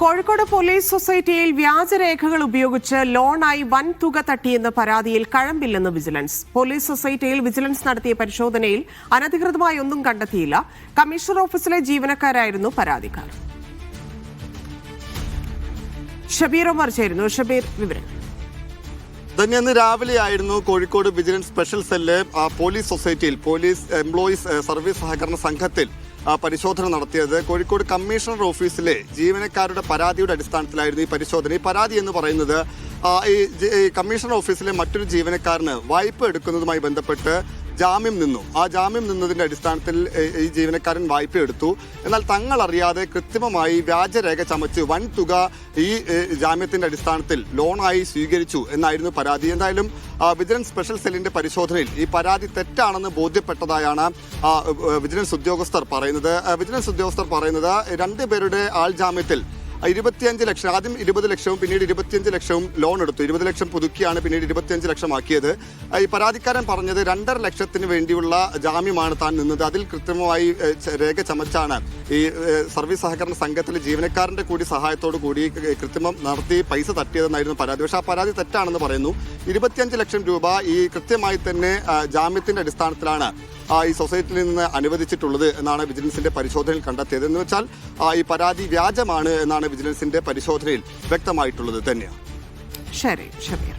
Kozhikode police സൊസൈറ്റിയിൽ വ്യാജരേഖകൾ ഉപയോഗിച്ച് ലോണായി വൻ തുക തട്ടിയെന്ന പരാതിയിൽ കഴമ്പില്ലെന്ന് വിജിലൻസ്. പോലീസ് സൊസൈറ്റിയിൽ വിജിലൻസ് നടത്തിയ പരിശോധനയിൽ അനധികൃതമായി ഒന്നും കണ്ടെത്തിയില്ല. കമ്മീഷണർ ഓഫീസിലെ ജീവനക്കാരായിരുന്നു പരാതിക്കാർ. ഷബീർ ഒമർ ചേരുന്നു. ഷബീർ തന്നെ ഇന്ന് രാവിലെയായിരുന്നു Kozhikode vigilance special cell police സൊസൈറ്റിയിൽ പോലീസ് എംപ്ലോയീസ് സർവീസ് സഹകരണ സംഘത്തിൽ പരിശോധന നടത്തിയത്. കോഴിക്കോട് കമ്മീഷണർ ഓഫീസിലെ ജീവനക്കാരുടെ പരാതിയുടെ അടിസ്ഥാനത്തിലായിരുന്നു ഈ പരിശോധന. ഈ പരാതി എന്ന് പറയുന്നത് ഈ കമ്മീഷണർ ഓഫീസിലെ മറ്റൊരു ജീവനക്കാരന് വായ്പ എടുക്കുന്നതുമായി ബന്ധപ്പെട്ട് ജാമ്യം നിന്നു. ആ ജാമ്യം നിന്നതിന്റെ അടിസ്ഥാനത്തിൽ ഈ ജീവനക്കാരൻ വായ്പ എടുത്തു. എന്നാൽ തങ്ങൾ അറിയാതെ കൃത്രിമമായി വ്യാജരേഖ ചമച്ച് വൻ തുക ഈ ജാമ്യത്തിന്റെ അടിസ്ഥാനത്തിൽ ലോണായി സ്വീകരിച്ചു എന്നായിരുന്നു പരാതി. എന്തായാലും വിജിലൻസ് സ്പെഷ്യൽ സെല്ലിന്റെ പരിശോധനയിൽ ഈ പരാതി തെറ്റാണെന്ന് ബോധ്യപ്പെട്ടതായാണ് വിജിലൻസ് ഉദ്യോഗസ്ഥർ പറയുന്നത്. വിജിലൻസ് ഉദ്യോഗസ്ഥർ പറയുന്നത് രണ്ടുപേരുടെ ആൾ ജാമ്യത്തിൽ ഇരുപത്തിയഞ്ച് ലക്ഷം ആദ്യം ഇരുപത് ലക്ഷവും പിന്നീട് ഇരുപത്തിയഞ്ച് ലക്ഷവും ലോൺ എടുത്തു. ഇരുപത് ലക്ഷം പുതുക്കിയാണ് പിന്നീട് ഇരുപത്തിയഞ്ച് ലക്ഷം ആക്കിയത് ഈ പരാതിക്കാരൻ പറഞ്ഞത് രണ്ടര ലക്ഷത്തിന് വേണ്ടിയുള്ള ജാമ്യമാണ് താൻ നിന്നത്. അതിൽ കൃത്രിമമായി രേഖ ചമച്ചാണ് ഈ സർവീസ് സഹകരണ സംഘത്തിലെ ജീവനക്കാരന്റെ കൂടി സഹായത്തോടു കൂടി കൃത്രിമം നടത്തി പൈസ തട്ടിയതെന്നായിരുന്നു പരാതി. പക്ഷേ ആ പരാതി തെറ്റാണെന്ന് പറയുന്നു. ഇരുപത്തിയഞ്ച് ലക്ഷം രൂപ ഈ കൃത്യമായി തന്നെ ജാമ്യത്തിന്റെ അടിസ്ഥാനത്തിലാണ് ഈ സൊസൈറ്റിയിൽ നിന്ന് അനുവദിച്ചിട്ടുള്ളത് എന്നാണ് വിജിലൻസിന്റെ പരിശോധനയിൽ കണ്ടെത്തിയത്. എന്ന് വെച്ചാൽ ഈ പരാതി വ്യാജമാണ് എന്നാണ് വിജിലൻസിന്റെ പരിശോധനയിൽ വ്യക്തമായിട്ടുള്ളത് തന്നെയാണ്. ശരി ഷബീർ